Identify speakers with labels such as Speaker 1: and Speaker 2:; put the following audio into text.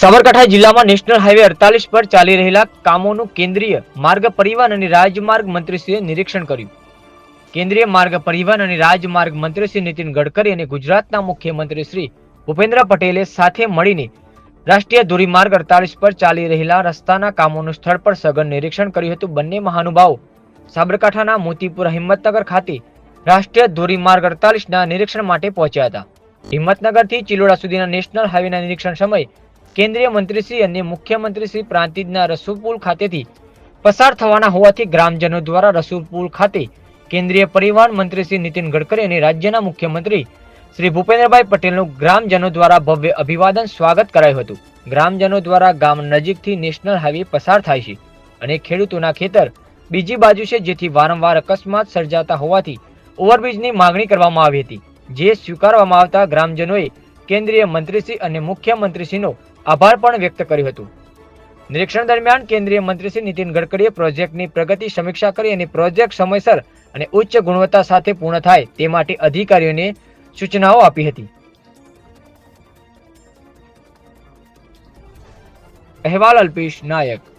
Speaker 1: સાબરકાંઠા જિલ્લામાં national highway અડતાલીસ પર ચાલી રહેલા કામોનું કેન્દ્રીય માર્ગ પરિવહન અને રાજમાર્ગ મંત્રીશ્રીએ નિરીક્ષણ કર્યું. કેન્દ્રીય માર્ગ પરિવહન અને રાજમાર્ગ મંત્રી શ્રી નીતિન ગડકરી અને ગુજરાતના મુખ્યમંત્રી શ્રી ભૂપેન્દ્ર પટેલે સાથે મળીને રાષ્ટ્રીય ધોરીમાર્ગ અડતાલીસ પર ચાલી રહેલા રસ્તાના કામોનું સ્થળ પર સઘન નિરીક્ષણ કર્યું હતું. બંને મહાનુભાવો સાબરકાંઠાના મોતીપુરા હિંમતનગર ખાતે રાષ્ટ્રીય ધોરીમાર્ગ અડતાલીસના નિરીક્ષણ માટે પહોંચ્યા હતા. હિંમતનગરથી ચિલોડા સુધીના નેશનલ હાઈવેના નિરીક્ષણ સમયે કેન્દ્રીય મંત્રીશ્રી અને મુખ્યમંત્રી શ્રી પ્રાંતિજના રસુલપુલ ખાતેથી પસાર થવાના હોવાથી ગ્રામજનો દ્વારા રસુલપુલ ખાતે કેન્દ્રીય પરિવહન મંત્રી શ્રી નીતિન ગડકરી અને રાજ્યના મુખ્યમંત્રી શ્રી ભૂપેન્દ્રભાઈ પટેલનું ગ્રામજનો દ્વારા ભવ્ય અભિવાદન સ્વાગત કરાયું હતું. ગ્રામજનો દ્વારા ગામ નજીકથી નેશનલ હાઈવે પસાર થાય છે અને ખેડૂતોના ખેતર બીજી બાજુ છે જેથી વારંવાર અકસ્માત સર્જાતા હોવાથી ઓવરબ્રિજની માગણી કરવામાં આવી હતી. જે સ્વીકારવામાં આવતા ગ્રામજનોએ કેન્દ્રીય મંત્રીશ્રી અને મુખ્યમંત્રીશ્રીનો આભાર પણ વ્યક્ત કર્યું હતું. નિરીક્ષણ દરમિયાન કેન્દ્રીય મંત્રી શ્રી નીતિન ગડકરીએ પ્રોજેક્ટની પ્રગતિ સમીક્ષા કરી અને પ્રોજેક્ટ સમયસર અને ઉચ્ચ ગુણવત્તા સાથે પૂર્ણ થાય તે માટે અધિકારીઓને સૂચનાઓ આપી હતી. અહેવાલ અલ્પેશ નાયક